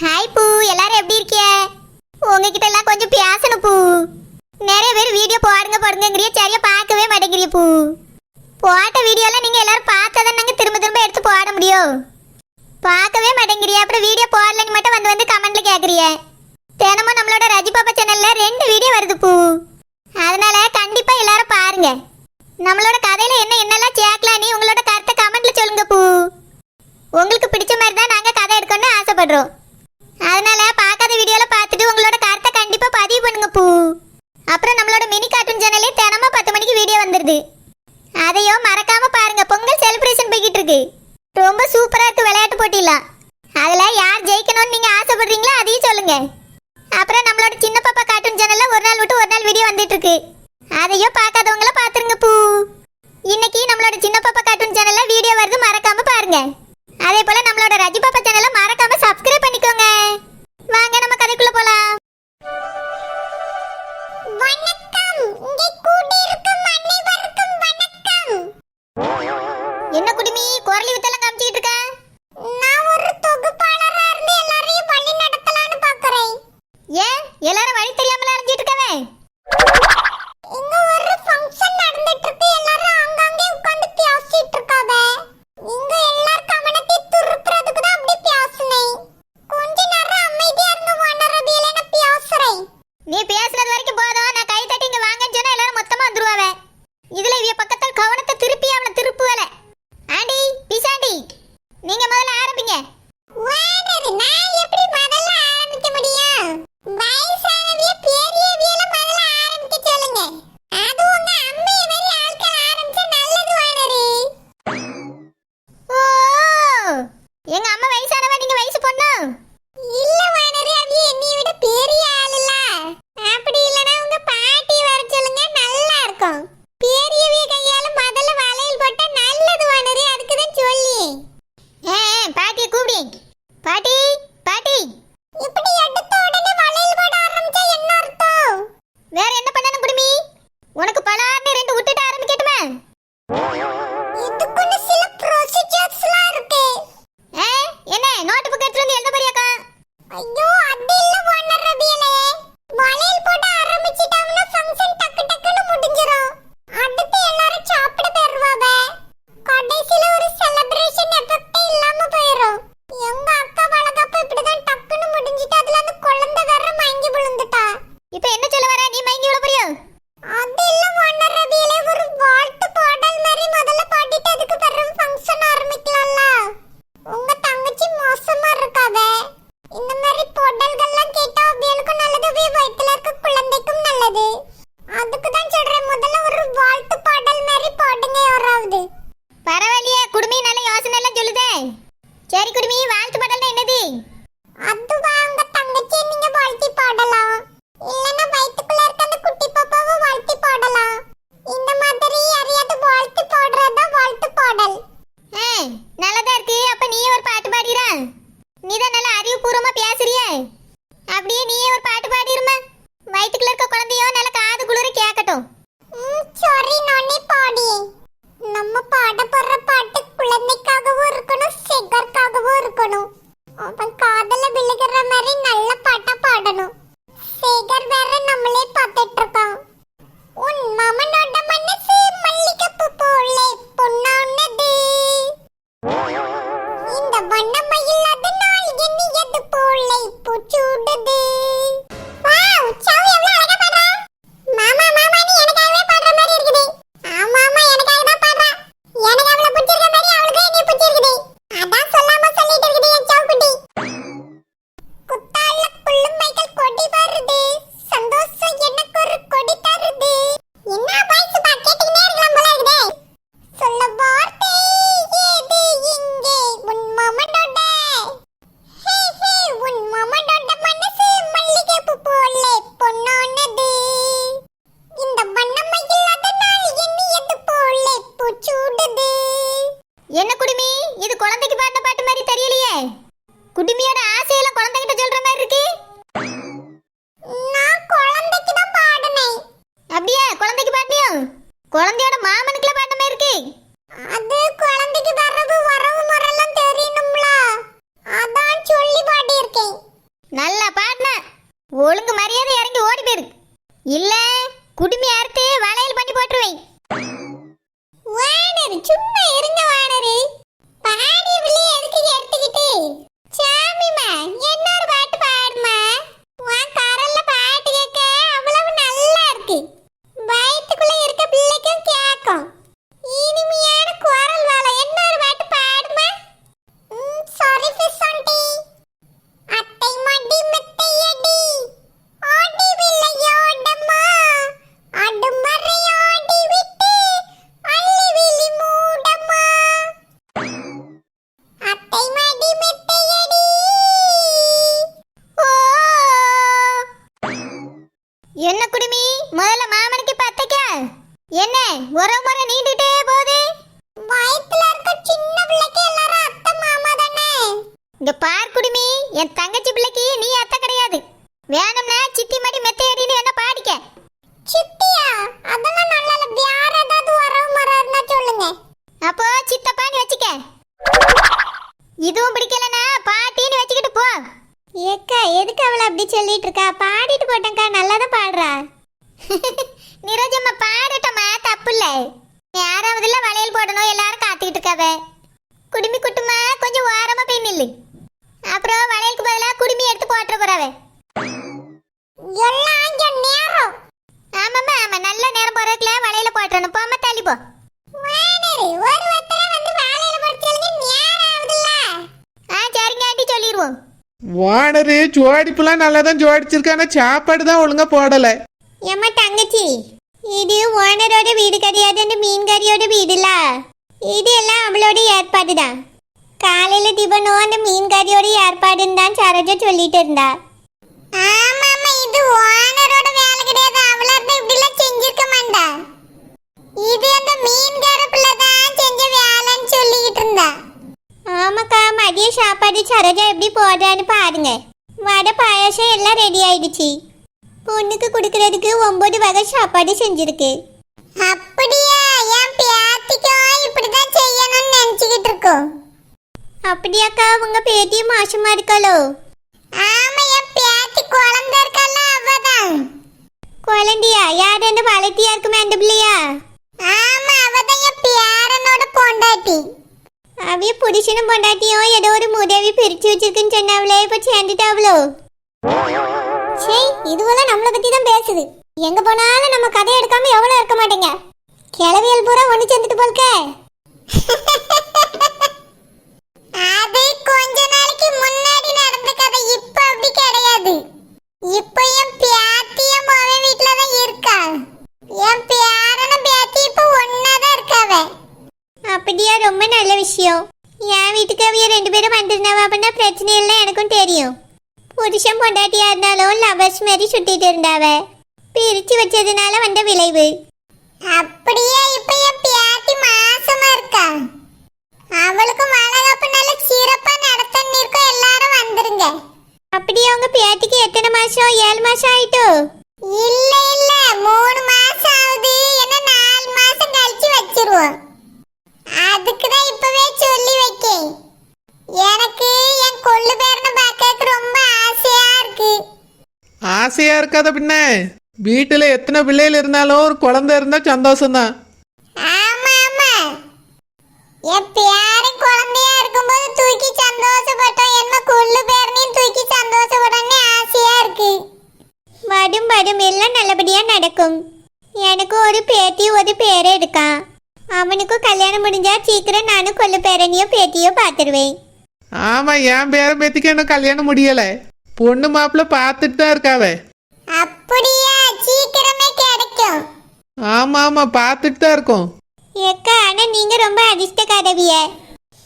Hi பூ எல்லாரும் எப்படி இருக்கீங்க? உங்ககிட்ட எல்லாம் கொஞ்சம் பேசணும் பூ நிறைய பேர் வீடியோ போடுங்க போடுங்கங்கிறிய. சரியா பார்க்கவே மாட்டேங்கிறிய பூ போட்ட வீடியோலாம் நீங்க எல்லாரும் பார்த்தா தான் நாங்க திரும்ப திரும்ப எடுத்து போட முடியும். பார்க்கவே மாட்டேங்கிறிய. அப்புறம் வீடியோ போடலன்னு மட்டும் வந்து வந்து கமெண்ட்ல கேக்குறிய. தினமும் நம்மளோட ரஜி பாப்பா சேனல்ல ரெண்டு வீடியோ வருது பூ அதனால கண்டிப்பா எல்லாரும் பாருங்க. நம்மளோட கதையில என்ன என்னெல்லாம் சேர்க்கலாம் நீ உங்களோட கருத்தை கமெண்ட்ல சொல்லுங்க பூ உங்களுக்கு பிடிச்ச மாதிரி தான் நாங்க கதை எடுக்கணும்னு ஆசைப்படுறோம். அதனால பார்க்காத வீடியோல பார்த்துட்டு உங்களோட கருத்தை கண்டிப்பாக பதிவு பண்ணுங்க பூ. அப்புறம் நம்மளோட மினி கார்ட்டூன் சேனல்லே தினமும் பத்து மணிக்கு வீடியோ வந்துடுது அதையோ மறக்காமல் பாருங்கள் பொங்கல் செலிப்ரேஷன் போய்கிட்டு இருக்கு. ரொம்ப சூப்பராக இருக்குது விளையாட்டு போட்டிலாம் அதில் யார் ஜெயிக்கணும்னு நீங்கள் ஆசைப்படுறீங்களோ அதையும் சொல்லுங்கள் அப்புறம் நம்மளோட சின்ன பாப்பா கார்ட்டூன் சேனல்ல ஒரு நாள் விட்டு ஒரு நாள் வீடியோ வந்துட்டு இருக்கு. அதையோ பார்க்காதவங்கள பாத்துருங்க பூ. இன்னைக்கு நம்மளோட சின்ன பாப்பா கார்ட்டூன் சேனல்ல வீடியோ வருது. மறக்காமல் பாருங்கள் அதே போல நம்மளோட ரஜி பாப்பா சேனலை மறக்காம சப்ஸ்கிரைப் பண்ணிக்கோங்க. வாங்க நம்ம கதைக்குள்ள போலாம். வணக்கம். இங்கே கூடி இருக்கும் அனைவருக்கும் வணக்கம். என்ன குடுமி குரலி வித்தெல்லாம் காமிச்சிட்டு இருக்க? நான் ஒரு தொகுப்பாளரா இருந்து எல்லாரையும் வழி நடத்தலாம்னு பாக்குறேன். ஏன்? எல்லாரும் வழி தெரியாமல அலைஞ்சிட்டு இருக்கவே? இருக்கா பாடிட்டு போட்டேன்க்கா நல்லா தான் பாடுறா நிரஜம்மா பாடட்டம்மா தப்பு இல்லை யாராவதுல வளையல் போடணும் எல்லாரும் காத்துக்கிட்டு இருக்காவ குடுமி குட்டுமா கொஞ்சம் ஓரமா போய் நில்லு அப்புறம் வளையலுக்கு பதிலாக குடுமி எடுத்து போட்டுற போறாவ எல்லாம் இங்க நேரம் ஆமாம்மா ஆமா நல்ல நேரம் போறதுக்குள்ள வளையல போட்டுறணும் போம்மா தள்ளி போ ஒரு வத்தல வந்து வளையல போட்டுறது நேரம் ஆகுதுல்ல ஆ சரிங்க ஆண்டி சொல்லிடுவோம் ஓனரு எல்லாம் நல்லா தான் ஜோடிச்சிருக்கு ஆனால் சாப்பாடு தான் ஒழுங்கா போடலை. ஏமா தங்கச்சி இது ஓனரோட வீடு கிடையாது அந்த மீன்காரியோட வீடுல. இது எல்லாம் அவளோட ஏற்பாடு தான் காலையில டிபனும் அந்த மீன்காரியோட ஏற்பாடுன்னு தான் சரோஜா சொல்லிட்டு இருந்தா. ஆமாமா இது ஓனரோட வேலை கிடையாது அவளா தான் இப்படி செஞ்சிருக்க மாட்டா. இது அந்த மீன்கார பிள்ளை தான் செஞ்ச வேலைன்னு சொல்லிக்கிட்டு இருந்தா. ஆமாக்கா மதிய சாப்பாடு சரோஜா எப்படி போடுறான்னு பாருங்க. வடை பாயாசம் எல்லாம் ரெடி ஆயிடுச்சு. பொண்ணுக்கு கொடுக்கறதுக்கு ஒன்பது வகை சாப்பாடு செஞ்சிருக்கு. அப்படியா? என் பேத்திக்கும் இப்படிதான் செய்யணும்னு நினைச்சுக்கிட்டு இருக்கோம். அப்படியாக்கா உங்க பேத்தியும் மாசமா இருக்காளோ? ஆமா என் பேத்தி குழந்தை இருக்கல அவதான். குழந்தையா? யார் அந்த வளர்த்தியா இருக்குமே அந்த பிள்ளையா? ஆமா அவதான் என் பேரனோட பொண்டாட்டி. அவிய புருஷனும் பொண்டாட்டியோ ஏதோ ஒரு உதவி பிரிச்சு வச்சிருக்குன்னு சொன்னாவளே இப்ப சேர்ந்துட்டாவளோ சே இதுவெல்லாம் நம்மளை பத்தி தான் பேசுது எங்க போனாலும் நம்ம கதை எடுக்காம எவ்வளவு இருக்க மாட்டேங்க கிளவியல் பூரா ஒண்ணு சேர்ந்துட்டு போல்க அது கொஞ்ச நாளைக்கு முன்னாடி நடந்த கதை இப்ப அப்படி கிடையாது இப்ப என் பியாத்தியும் அவன் வீட்டுல தான் இருக்கா என் பேரனும் பியாத்தி இப்ப ஒன்னாதான் இருக்காவே அப்படியா ரொம்ப நல்ல விஷயம். என் வீட்டுக்கு அவிய ரெண்டு பேரும் வந்திருந்தாவ அப்படின்னா பிரச்சனை இல்லை எனக்கும் தெரியும். புருஷன் பொண்டாட்டியா இருந்தாலும் லவர்ஸ் மாதிரி சுட்டிட்டு இருந்தாவ. பிரிச்சு வச்சதுனால வந்த விளைவு. அப்படியே இப்ப என் பியாத்தி மாசமா இருக்கா. அவளுக்கு வளகாப்பு நல்ல சிறப்பா நடத்தன்னு இருக்கோம் எல்லாரும் வந்துருங்க. அப்படியே உங்க பியாட்டிக்கு எத்தனை மாசம்? ஏழு மாசம் ஆயிட்டோ? இல்ல இல்ல மூணு மாசம் ஆகுது. என்ன நாலு மாசம் கழிச்சு வச்சிருவோம். அதுக்கு தான் இப்பவே சொல்லி வைக்கேன். எனக்கு என் கொள்ளு பேரனை பார்க்க ரொம்ப ஆசையா இருக்கு. ஆசையா இருக்காத பின்ன. வீட்டில் எத்தனை பிள்ளைகள் இருந்தாலும் ஒரு குழந்தை இருந்தால் சந்தோஷம்தான். ஆமா ஆமா. என் பேரன் குழந்தையா இருக்கும்போது தூக்கி சந்தோஷப்பட்டோம். என்ன கொள்ளு பேரனையும் தூக்கி சந்தோஷப்படணும்னு ஆசையா இருக்கு. வடும் வடும் எல்லாம் நல்லபடியா நடக்கும். எனக்கு ஒரு பேத்தி ஒரு பேரை எடுக்கான் அவனுக்கும் கல்யாணம் முடிஞ்சா சீக்கிரம் நானும் கொள்ளு பேரனையும் பேத்தியோ பார்த்துருவேன். ஆமாம் என் பேரன் பேத்திக்கு இன்னும் கல்யாணம் முடியலை. பொண்ணு மாப்பிள்ளை பார்த்துட்டு தான் இருக்காவ. அப்படியா? சீக்கிரமே கிடைக்கும். ஆமாம் ஆமாம் பார்த்துட்டு தான் இருக்கோம். ஏக்கா ஆனா நீங்க ரொம்ப அதிர்ஷ்டக்காரவிய.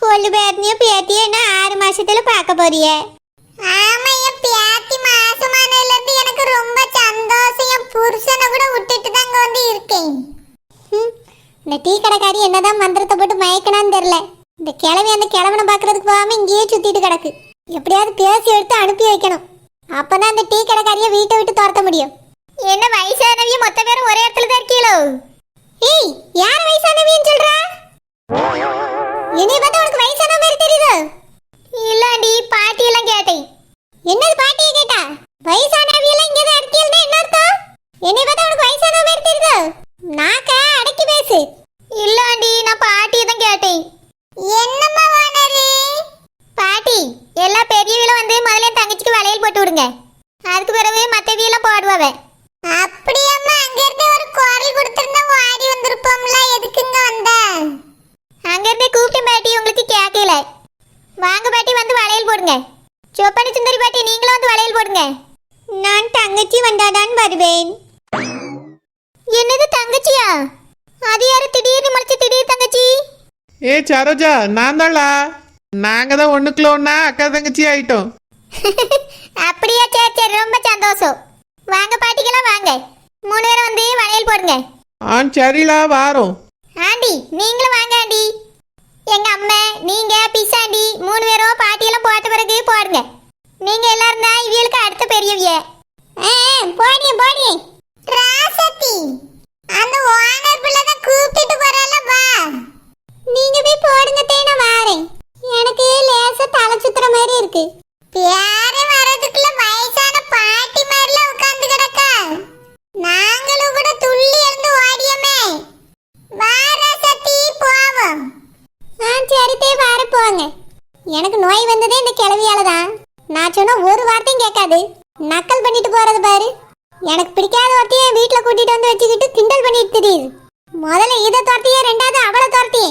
கொள்ளு பேரனையும் பேத்தியும் என்ன ஆறு மாசத்துல பார்க்க போறிய? ஆமா என் பேத்தி மாசமானதுல இருந்து எனக்கு ரொம்ப சந்தோஷம் என் புருஷனை கூட விட்டுட்டு தாங்க வந்து இருக்கேன் இந்த டீ கடைக்காரி என்னதான் மந்திரத்தை போட்டு மயக்கணான்னு தெரியல. இந்த கிழவி அந்த கிழவனை பார்க்கறதுக்கு போகாம இங்கேயே சுத்திட்டு கிடக்கு. எப்படியாவது பேசி எடுத்து அனுப்பி வைக்கணும். அப்பதான் அந்த டீ கடைக்காரியை வீட்டை விட்டு துரத்த முடியும். என்ன வயசானவிய மொத்த பேரும் ஒரே இடத்துல தான் இருக்கீங்களோ ஏய் யார் வயசானவின்னு சொல்றா? என்னை பார்த்தா உனக்கு வயசான மாதிரி தெரியுது? இல்லாண்டி பாட்டி எல்லாம் கேட்டேன். என்னது பாட்டியை கேட்டா? வயசானவியெல்லாம் இங்கே தான் இருக்கீல்னா என்ன அர்த்தம்? என்னை பார்த்தா உனக்கு வயசான மாதிரி தெரியுதா? நாக்க அடக்கி பேசு. இல்ல ஆண்டி நான் பாட்டியை தான் கேட்டேன். என்னம்மா வானரு பாட்டி எல்லா பெரியவங்களும் வந்து முதல்ல என் தங்கச்சிக்கு வளையல் போட்டு விடுங்க. அதுக்கு பிறகு மத்தவியெல்லாம் போடுவாவ. அப்படியாம்மா அங்க இருந்து ஒரு குரல் கொடுத்திருந்தா ஓடி வந்திருப்போம்ல எதுக்குங்க வந்த? அங்க இருந்து கூப்பிட்டு பாட்டி உங்களுக்கு கேட்கல. வாங்க பாட்டி வந்து வளையல் போடுங்க. சொப்பனி சுந்தரி பாட்டி நீங்களும் வந்து வளையல் போடுங்க. நான் தங்கச்சி வந்தாதான் வருவேன். என்னது தங்கச்சியா? அது யாரு? திடீர்னு முளைச்ச திடீர் தங்கச்சி. ஏ சரோஜா நான் தான்லா நாங்க தான் ஒண்ணுக்குள்ள ஒண்ணா அக்கா தங்கச்சி ஆயிட்டோம். அப்படியா சரி சரி ரொம்ப சந்தோஷம். வாங்க பாட்டிக்கெல்லாம் வாங்க. மூணு பேரும் வந்து வளையல் போடுங்க. ஆ சரிலா வாரோம். ஆண்டி நீங்களும் வாங்க ஆண்டி. எங்க அம்மா நீங்க பிசாண்டி மூணு பேரும் பாட்டியெல்லாம் போட்ட பிறகு போடுங்க. நீங்க எல்லாரும் தான் இவங்களுக்கு அடுத்த பெரியவிய. போடி போடி ராசத்தி. அந்த ஓனர் பிள்ளை தான் கூப்பிட்டுட்டு போறால வா. நீங்க போய் போடுங்க தேன வாரேன். எனக்கு லேசா தலை சுத்துற மாதிரி இருக்கு. பேரே வரதுக்குள்ள வயசான பாட்டி மாதிரில உட்கார்ந்து கிடக்கா? நாங்களும் கூட துள்ளி இருந்து ஓடியமே. வாரா சத்தி போவோம். ஆ சரி தே வார போங்க. எனக்கு நோய் வந்ததே இந்த கிளவியால தான். நான் சொன்ன ஒரு வார்த்தையும் கேட்காது. நக்கல் பண்ணிட்டு போறது பாரு. எனக்கு பிடிக்காத ஒருத்தையே வீட்டில் கூட்டிகிட்டு வந்து வச்சுக்கிட்டு கிண்டல் பண்ணிட்டு தெரியுது முதல்ல இதை துரத்தியே ரெண்டாவது அவளை துரத்தியே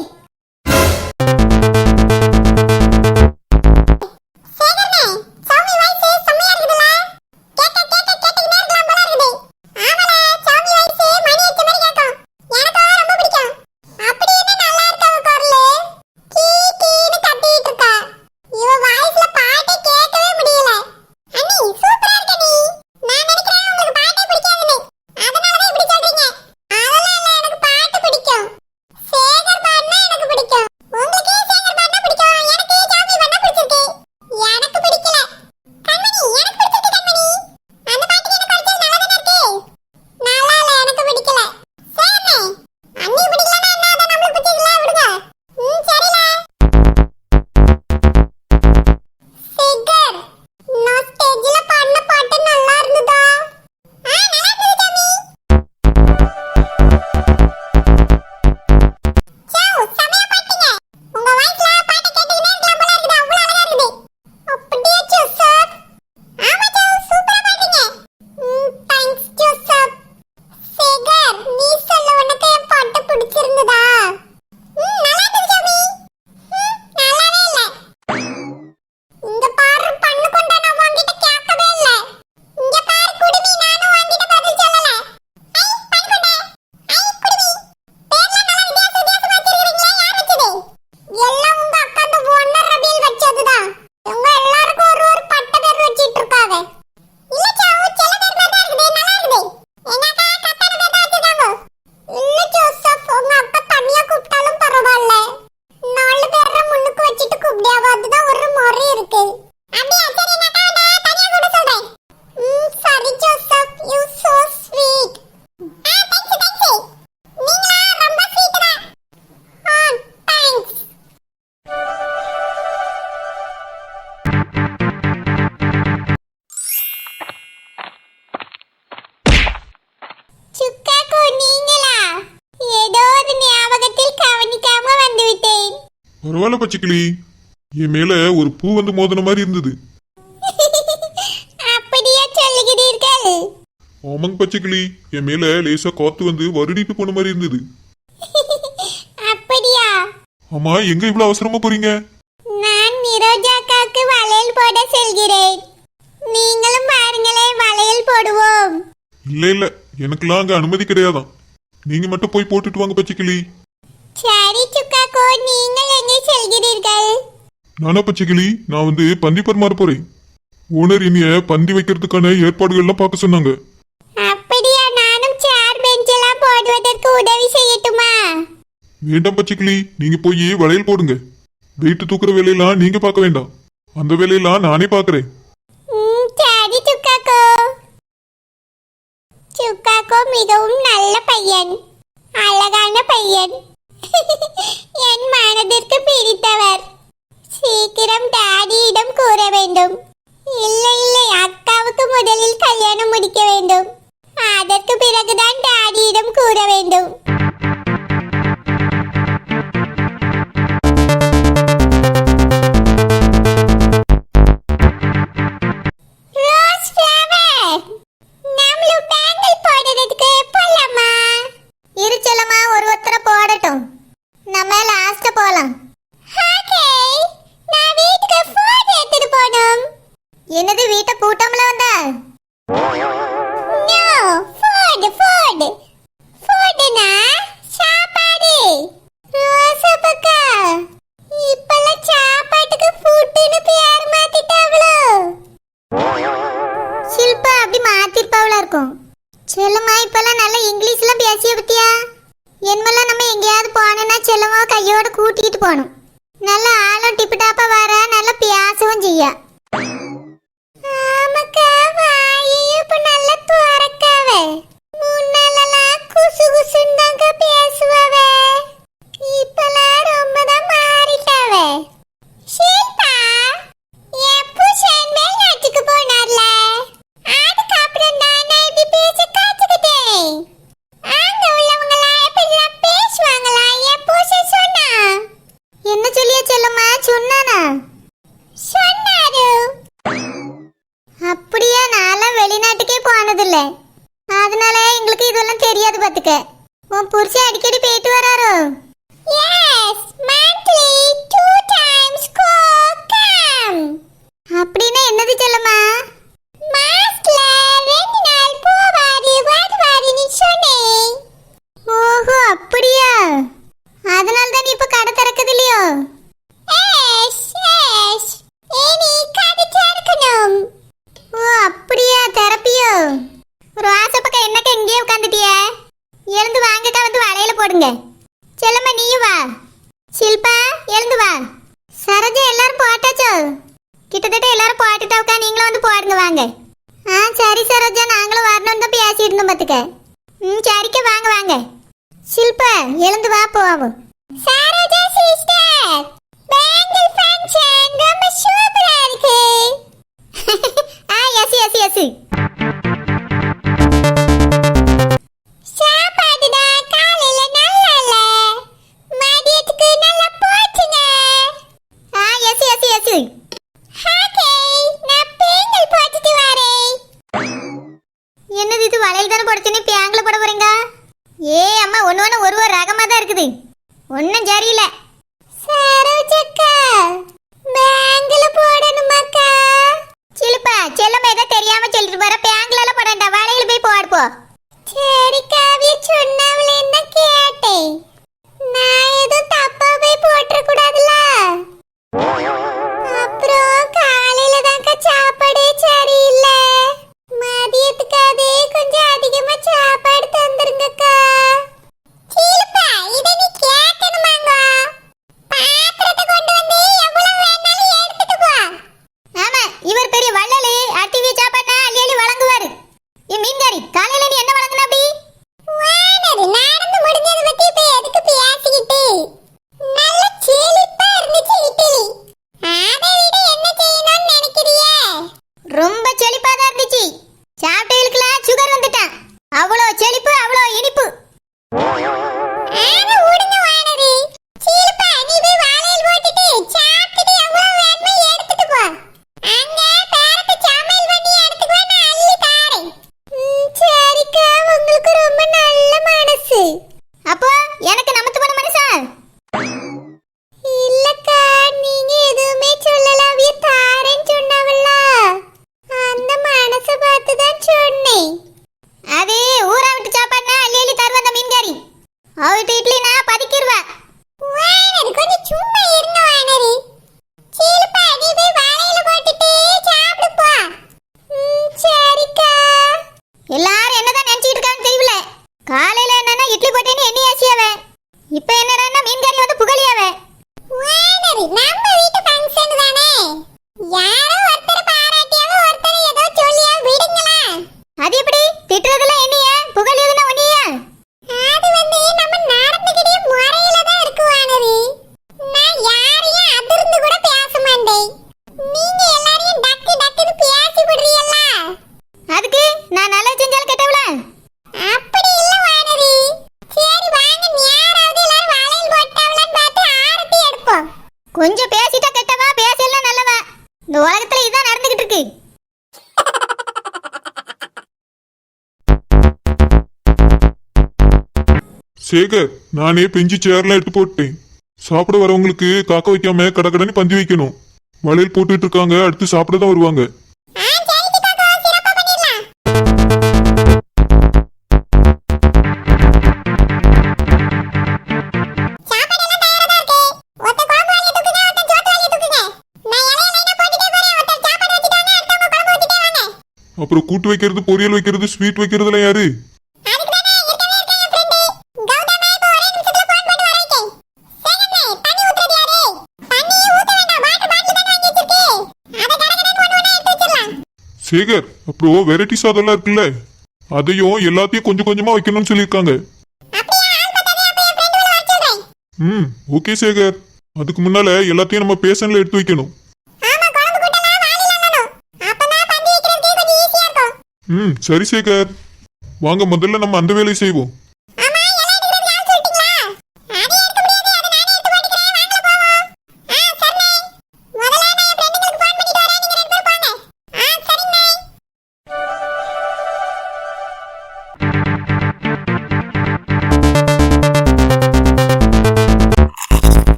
பரவாயில்ல பச்சைக்கிளி என் மேல ஒரு பூ வந்து மோதின மாதிரி இருந்தது. அப்படியே சொல்லுகிறீர்கள். ஆமாங்க பச்சைக்கிளி என் மேல லேசா காத்து வந்து வருடிட்டு போன மாதிரி இருந்தது. அப்படியா? ஆமா எங்க இவ்வளவு அவசரமா போறீங்க? நான் நிரோஜாக்காக்கு வளையல் போட செல்கிறேன். நீங்களும் பாருங்களேன் வளையல் போடுவோம். இல்ல இல்ல. எனக்கெல்லாம் அங்க அனுமதி கிடையாதாம் நீங்க மட்டும் போய் போட்டுட்டு வாங்க பச்சைக்கிளி சரி சுக்காக்கோ நீங்கள் எங்கே செல்கிறீர்கள்? நானா பச்சைக்கிளி? நான் வந்து பந்தி பரிமாற போறேன். ஓனர் இனிய பந்தி வைக்கிறதுக்கான ஏற்பாடுகள் எல்லாம் பார்க்க சொன்னாங்க. அப்படியா? நானும் சேர் பெஞ்ச் எல்லாம் போடுவதற்கு உதவி செய்யட்டுமா? வேண்டாம் பச்சைக்கிளி நீங்க போய் வளையல் போடுங்க. வெயிட் தூக்குற வேலையெல்லாம் நீங்க பார்க்க வேண்டாம். அந்த வேலையெல்லாம் நானே பார்க்கறேன். ம், சரி சுக்காக்கோ. சுக்காக்கோ மிகவும் நல்ல பையன். அழகான பையன். என் மனதிற்கு பிடித்தவர். சீக்கிரம் டாடியிடம் கூற வேண்டும். இல்லை இல்லை அக்காவுக்கு முதலில் கல்யாணம் முடிக்க வேண்டும். அதற்கு பிறகுதான் டாடியிடம் கூற வேண்டும். இங்கிலீஷ்லாம் பேசிய பத்தியா என்னமெல்லாம் நம்ம எங்கேயாவது போனோம்னா செல்லம்மா கையோட கூட்டிகிட்டு போகணும். நல்லா ஆளும் டிப்பு டாப்பாக வர நல்லா பேசவும் செய்யா. ஆமாக்கா வாயை இப்ப நல்லா துறக்காவே முன்னாலலாம் குசு குசுன்னு தாங்க பேசுவாவே இப்பெல்லாம் ரொம்ப தான் மாறிட்டாவே ஷில்பா என் புருஷன் வெளிநாட்டுக்கு போனார்ல அதுக்கப்புறம் தான் நான் இப்படி பேச கத்துக்கிட்டேன் அங்க உள்ளவங்களாம் எப்படிலாம் பேசுவாங்களா என் புருஷன் சொன்னா என்ன சொல்லியா செல்லம்மா சொன்னானா சொன்னாரு அப்படியா நான்லாம் வெளிநாட்டுக்கே போனதில்லை அதனால எங்களுக்கு இதெல்லாம் தெரியாது பாத்துக்க உன் புருஷன் அடிக்கடி போயிட்டு வராரோ yes monthly two times go come அப்படின்னா என்னது செல்லம்மா மாஸ்க்ல ரெண்டு நாள் போவாரு வருவாருன்னு சொன்னேன் ஓஹோ அப்படியா அதனால தான் இப்ப கடை திறக்குது இல்லையோ எஸ் எஸ் இனி கடை திறக்கணும் ஓ அப்படியா தெரப்பியோ ஒரு ஆசை பக்கம் என்னக்க இங்கேயே உட்காந்துட்டிய எழுந்து வாங்கக்கா வந்து வளையல போடுங்க. செல்லம்மா நீயும் வா. ஷில்பா எழுந்து வா. சரோஜா எல்லாரும் போட்டாச்சோ? கிட்டத்தட்ட எல்லாரும் போட்டுட்டாக்கா நீங்களும் வந்து போடுங்க வாங்க. ஆ சரி சரோஜா நாங்களும் வரணும்னு தான் பேசிட்டு இருந்தோம் பார்த்துக்க ம் சரிக்க வாங்க வாங்க. ஷில்பா எழுந்து வா போவோம். சரோஜா சிஸ்டர் பேங்கிள் ஃபங்க்ஷன் ரொம்ப சூப்பரா இருக்கு. ஆ எஸ் எஸ் எஸ் என்னது இது? வளையல் தானே போடுச்சுன்னு பேங்கில் போட போறீங்க? ஏ அம்மா ஒன்று ஒன்று ஒரு ஒரு ரகமாக தான் இருக்குது. ஒன்றும் சரியில்லை. சரோஜக்கா பேங்கில் போடணுமாக்கா? சிலுப்பா செல்லம்மா ஏதோ தெரியாம சொல்லிட்டு போற. பேங்கில போடண்டா வளையல் போய் போடுப்போ சரி காவிய சொன்னவளே என்ன கேட்டேன்? நான் எதுவும் தப்பா போய் போட்டுற கூடாதுல சேகர் நானே பெஞ்சு சேர்லாம் எடுத்து போட்டேன். சாப்பிட வரவங்களுக்கு காக்க வைக்காம கடகடன்னு பந்தி வைக்கணும். வளையல் போட்டுட்டு இருக்காங்க அடுத்து சாப்பிட தான் வருவாங்க. அப்புறம் கூட்டு வைக்கிறது பொரியல் வைக்கிறது ஸ்வீட் வைக்கிறதுல யாரு அதுக்கு தானே இருக்கவே இருக்கேன் என் ஃப்ரெண்டு கௌதமே இப்போ ஒரே நிமிஷத்துல ஃபோன் பண்ணி வர வைக்கேன் சேகண்ணே தண்ணி ஊத்துறது யாரு தண்ணி ஊத்த வேண்டாம் வாட்டர் பாட்டில் தானே வாங்கி வச்சிருக்கு அதை கடகடன்னு ஒன்று ஒன்றா எடுத்து வச்சிடலாம் சேகர் அப்புறம் வெரைட்டி சாதம்லாம் இருக்குல்ல? அதையும் எல்லாத்தையும் கொஞ்சம் கொஞ்சமா வைக்கணும்னு சொல்லியிருக்காங்க. ம் ஓகே சேகர். அதுக்கு முன்னால எல்லாத்தையும் நம்ம பேஷன்ல எடுத்து வைக்கணும். ம் சரி சேகர். வாங்க முதல்ல நம்ம அந்த வேலையை செய்வோம்.